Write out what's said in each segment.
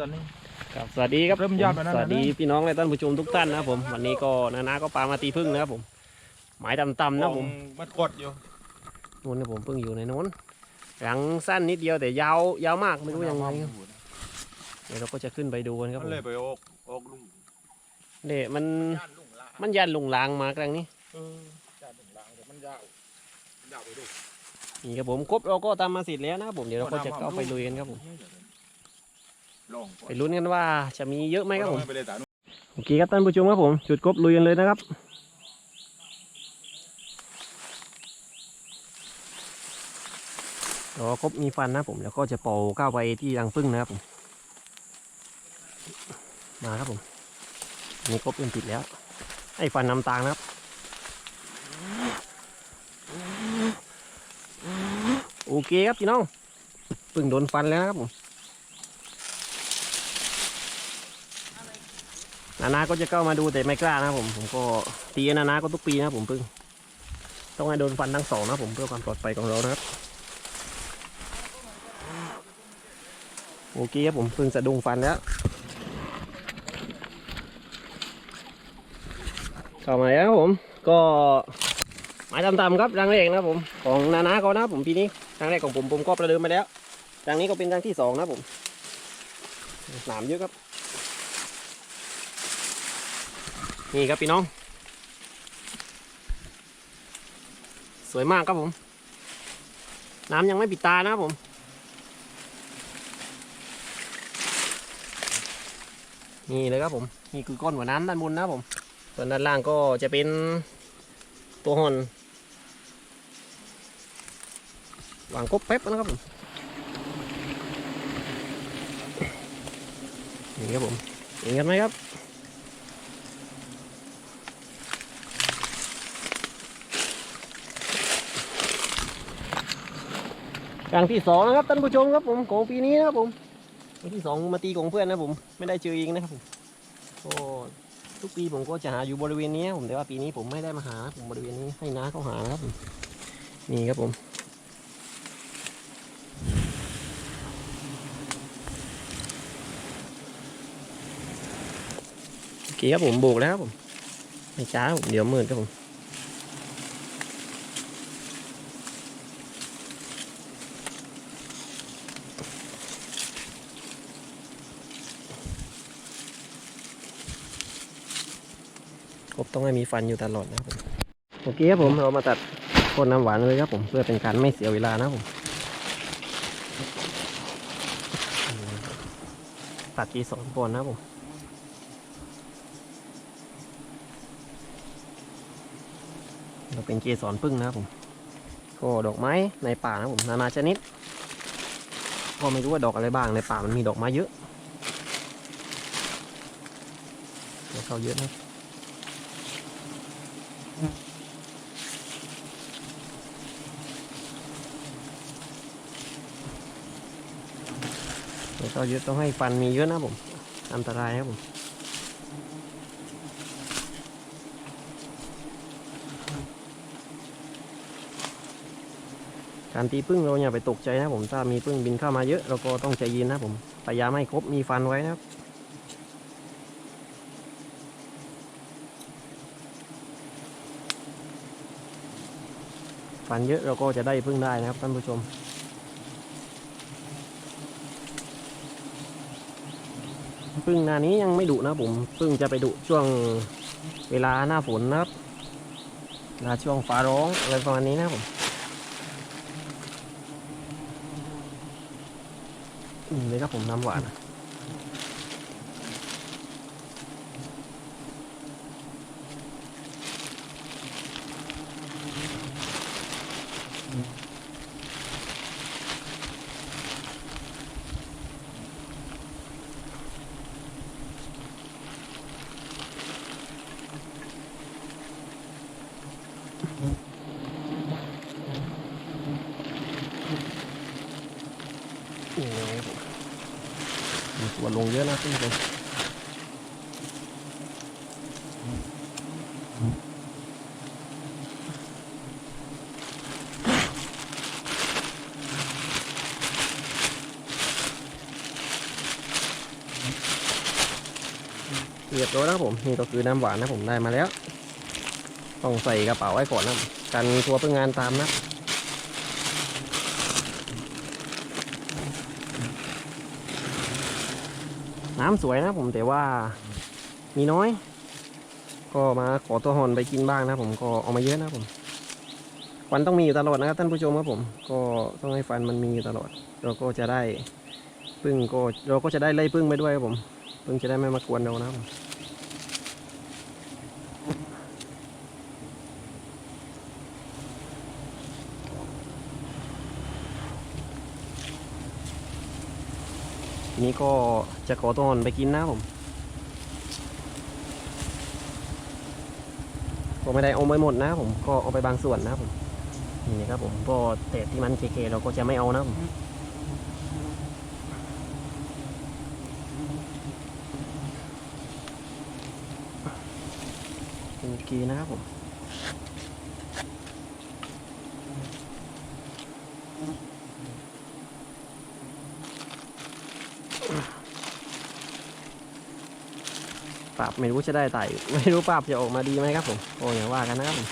ตอนนี้ ครับสวัสดีครับเริ่มยอดแล้วนะ สวัสดีพี่น้องและท่านผู้ชมทุกท่านนะครับผมวันนี้ก็นานาก็ปลามาตีพึ่งนะครับผม หมายต่ำๆนะผมมันกดอยู่นู้นนะผมพึ่งอยู่ในนู้นหลังสั้นนิดเดียวแต่ยาวยาวมากไม่รู้ยังไงครับเดี๋ยวเราก็จะขึ้นไปดูกันครับมันผมเลยไปโอกโอกลุงเด็มันย่านลุงละมันยันลุงลางมากลางนี้ เออย่านลุงละเดี๋ยวมันยาวมันยาวไปดูนี่ครับผมครบเราก็ตามมาสิทธิ์แล้วนะครับผมเดี๋ยวเราก็จะเข้าไปลุยกันครับผมลง ไปลุ้นกันว่าจะมีเยอะไหมครับผมไปเลยตาโอเคครับท่านผู้ชมครับผม จุดครบลุยกันเลยนะครับรอครบมีฟันนะครับผมแล้วก็จะเป่าก้าวไปที่รังพึ่งนะครับผม มาครับผมอันนี่ครบเป็นติดแล้ว ไอ้ฟันนำตางนะครับโอเคครับพี่น้องพึ่งโดนฟันแล้วนะครับผม นานาก็จะเข้ามาดูแต่ไม่กล้านะผม ผมก็ตีนานาก็ทุกปีนะผมพึ่ง ต้องให้โดนฟันทั้งสองนะผมเพื่อความปลอดภัยของเรานะครับ โอเคครับผมเพิ่งสะดุ้งฟันแล้ว เข้ามาแล้วผม ก็หมายตามๆครับรังแรกนะผม ของนานาเขานะผมปีนี้รังแรกของผมผมก็ประเดิมไปแล้วรังนี้ก็เป็นรังที่สองนะผมหนามเยอะครับ นี่ครับพี่น้อง สวยมากครับผม น้ำยังไม่ปิดตานะครับผม นี่เลยครับผม นี่คือก้อนหัวน้ำด้านบนนะครับผม ส่วนด้านล่างก็จะเป็นตัวหอนวางกบแป๊บนะครับผมนี่ครับผมเห็นกันไหมครับ ครั้งที่สองนะครับท่านผู้ชมครับผมของปีนี้นะครับผมวันที่สองมาตีของเพื่อนนะผมไม่ได้เจอเองนะครับผมก็ทุกปีผมก็จะหาอยู่บริเวณนี้ผมแต่ว่าปีนี้ผมไม่ได้มาหาผมบริเวณนี้ให้น้าเขาหาครับผมนี่ครับผมโอเคครับผมโบกแล้วครับผมไม่ช้าผมเดี๋ยวมืดครับผม กบต้องให้มีฟันอยู่ตลอดนะครับโอเคครับผมเรามาตัดโคนน้ำหวานเลยครับผมเพื่อเป็นการไม่เสียเวลานะผมตัดทีสองก่อนนะผมเราเป็นเกสรพึ่งนะครับผม ก็ดอกไม้ในป่านะผมนานาชนิด ก็ไม่รู้ว่าดอกอะไรบ้างในป่ามันมีดอกไม้เยอะเข้าเยอะนะ เดี๋ยวเข้าเยอะต้องให้ฟันมีเยอะนะผม อันตรายครับผมการตีพึ่งเราอย่าไปตกใจนะผมถ้ามีพึ่งบินเข้ามาเยอะเราก็ต้องใจเย็นนะผมพยายามให้ครบมีฟันไว้นะครับ ฟันเยอะเราก็จะได้พึ่งได้นะครับท่านผู้ชม พึ่งนานี้ยังไม่ดุนะผมพึ่งจะไปดุช่วงเวลาหน้าฝนนะครับเวลาช่วงฟ้าร้องอะไรประมาณนี้นะผมอืมเลยครับผมน้ำหวานอะ นี่เลยครับผมมีตัวลงเยอะนะท่านเรียบร้อยแล้วผมนี่ก็คือน้ำหวานนะผมได้มาแล้ว ต้องใส่กระเป๋าไว้ก่อนนะกันตัวเพื่องานตามนะน้ำสวยนะผมแต่ว่ามีน้อย ก็มาขอตัวหอนไปกินบ้างนะผมก็เอามาเยอะนะผมฟันต้องมีอยู่ตลอดนะครับท่านผู้ชมครับผม ก็ต้องให้ฟันมันมีอยู่ตลอด เราก็จะได้พึ่งก็เราก็จะได้ไล่พึ่งไปด้วยครับผม พึ่งจะได้ไม่มากวนเรานะครับ นี้ก็จะขอตัวหอนไปกินนะผม ก็ไม่ได้เอาไปหมดนะผม ก็เอาไปบางส่วนนะผม นี่ครับผม ก็แต่ที่มันเคๆเราก็จะไม่เอานะผมโอเคนะครับผม ปราบไม่รู้จะได้ไต่ไม่รู้ปราบจะออกมาดีไหมครับผมโอ้อย่าว่ากันนะครับผม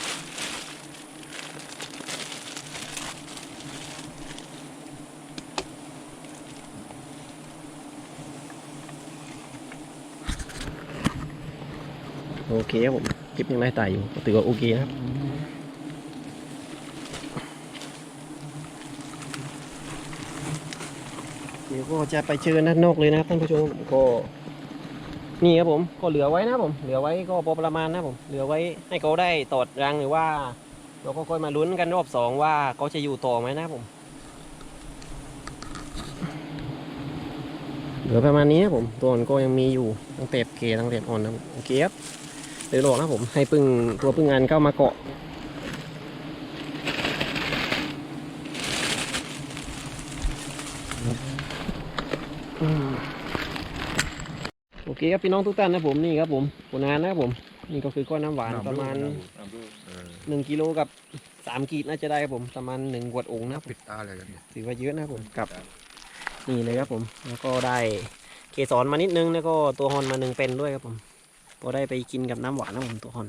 โอเคครับผมคลิปยังได้ไต่อยู่ถือว่าโอเคนะครับเดี๋ยวก็จะไปเชิญด้านนอกเลยนะครับท่านผู้ชมก็ นี่ครับผมก็เหลือไว้นะผมเหลือไว้ก็พอประมาณนะผมเหลือไว้ให้เขาได้ตอดรังหรือว่าเราก็ค่อยมาลุ้นกันรอบสองว่าเขาจะอยู่ต่อไหมนะผมเหลือประมาณนี้ครับผมตัวอ่อนก็ยังมีอยู่ตั้งแต่เกตั้งแต่อ่อนนะโอเคครับเดี๋ยวรอนะผมให้พึ่งตัวพึ่งงานเข้ามาเกาะอืม เคครับพี่น้องทุกท่านนะผมนี่ครับผมผลงานนะครับผม นี่ก็คือก้อนน้ำหวานประมาณน้ำรูเออหนึ่งกิโลกับสามกีดน่าจะได้ครับผมประมาณหนึ่งขวดโองค์นะครับปิดตาเลยกันเนี่ยถือว่าเยอะนะครับผมกับนี่เลยครับผม แล้วก็ได้เกสรมานิดนึงแล้วก็ตัวฮอนมาหนึ่งเป็นด้วยครับผมพอได้ไปกินกับน้ำหวานนะผมตัวฮอน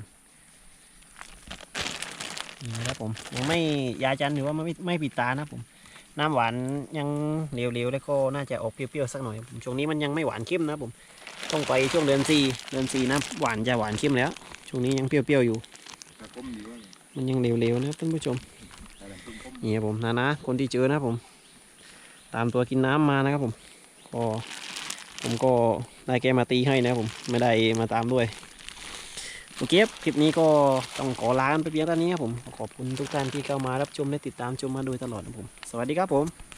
นี่นะครับผมยังไม่ยาจันทร์หรือว่าไม่ไม่ปิดตานะครับผม น้ำหวานยังเหลวๆแล้วก็น่าจะออกเปรี้ยวๆสักหน่อยครับผมช่วงนี้มันยังไม่หวานเข้มนะครับผม ต้องไปช่วงเดือนสี่เดือนสี่นะหวานจะหวานเข้มแล้ว ช่วงนี้ยังเปรี้ยวๆอยู่ มันยังเหลวๆนะครับท่านผู้ชมนี่ครับผมนะนะคนที่เจอนะครับผม ตามตัวกินน้ำมานะครับผมก็ผมก็ได้แกมาตีให้นะผมไม่ได้มาตามด้วยโอเคครับคลิปนี้ก็ต้องขอลาไปเพียงเท่านี้ครับผมขอบคุณทุกท่านที่เข้ามารับชมและติดตามชมมาโดยตลอดนะครับผม สวัสดีครับผม